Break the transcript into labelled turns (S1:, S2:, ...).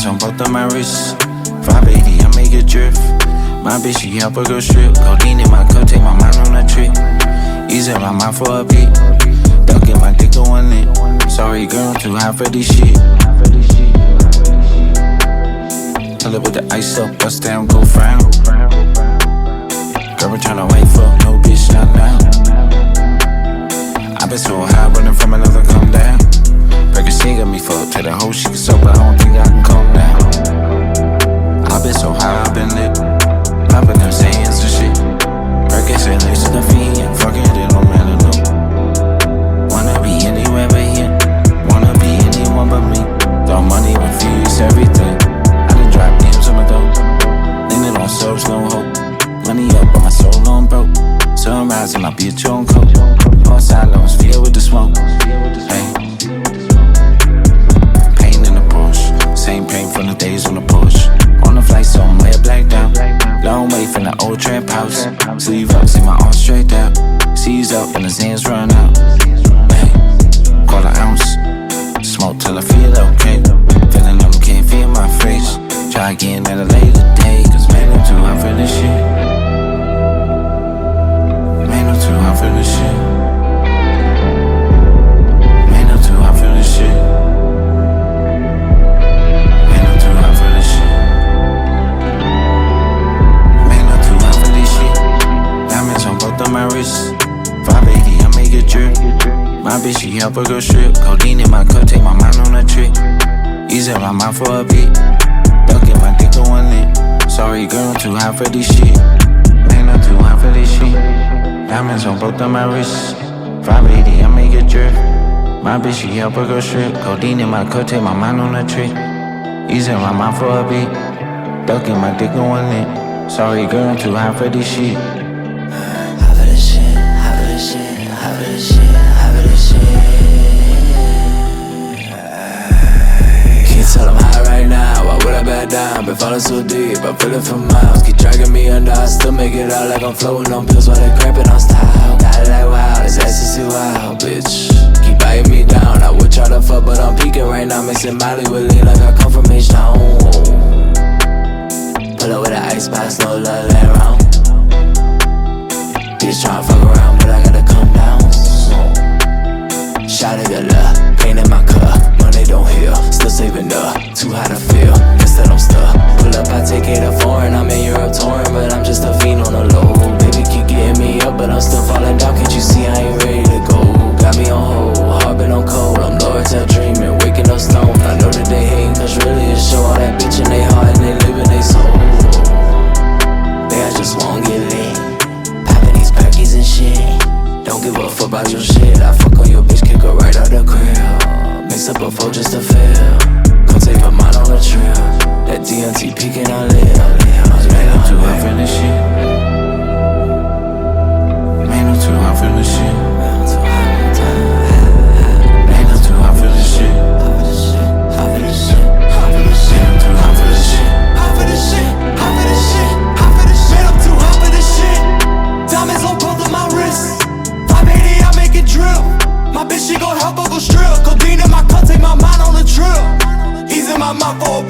S1: Diamonds on both of my wrists. 580, I make it drift. My bitch, she help a girl strip. Codeine in my cup, take my mind on a trip. Easy my mind for a beat. Ducking my dick going lit. Sorry, girl, I'm too high for this shit. Tell her with the ice up, bust down, go frown. Girl, we tryna wait for no bitch, not now. i been so high, running from another come down. Say listen to fiend, fuck it, it don't matter, no. Wanna be anywhere but here. Wanna be anyone but me. Throw money, refuse everything. I done drop names on my dope. Leaning on souls, no hope. Money up, but my soul on broke. Sunrise and I'll be a on coat. Northside loans filled with the smoke. Again at a later day. Cause man, I'm too hot for this shit. Man, I'm too hot for this shit. My wrists. 580, I make it drip. My bitch, she help a girl strip. Codeine in my cup, take my mind on a trip. Easy my mind for a beat. Ducking my dick going lit. Sorry, girl, I'm too hot for this shit. Man, I'm too hot for this shit. Diamonds on both of my wrists. 580, I make it drip. My bitch, she help a girl strip. Codeine in my cup, take my mind on a trip. Easy my mind for a beat. Ducking my dick going lit. Sorry, girl, I'm too hot for this shit.
S2: Hot for this shit, hot for this shit, hot for this shit, hot for this shit. Can't tell I'm high down? Been falling so deep, I'm feeling for miles. Keep dragging me under, I still make it out like I'm floating on pills while they cramping on style. Got it like wow, this ecstasy wow, bitch. Keep biting me down. I would try to fuck, but I'm peeking right now, mixing Molly with lean like I come from H Town. Pull up with an ice box, no love lay around. Bitch tryna fuck around, but I down. Shot of your love, pain in my cup, money don't heal. Still saving up, too high to feel. Guess that I'm stuck. Pull up, I take it to foreign. I'm in Europe touring, but I'm just a fiend on the low. Baby keep getting me up, but I'm still falling down. Can't you see I ain't ready to go? Got me on hold, heart been on cold. I'm lower till dreaming, waking up stone. I know that they hating, cause really it's show all that bitch in they heart and they live in they soul. They I just won't get lit. Popping these perkies and shit. Don't give a fuck about your shit. I fuck on your bitch, her right out the crib. Mix up a four just to feel. Come take my mind on a trip. That DNT peeking, I live.
S1: Man, I'm too hot for this shit. Man, I'm too hot for this shit. I'm a for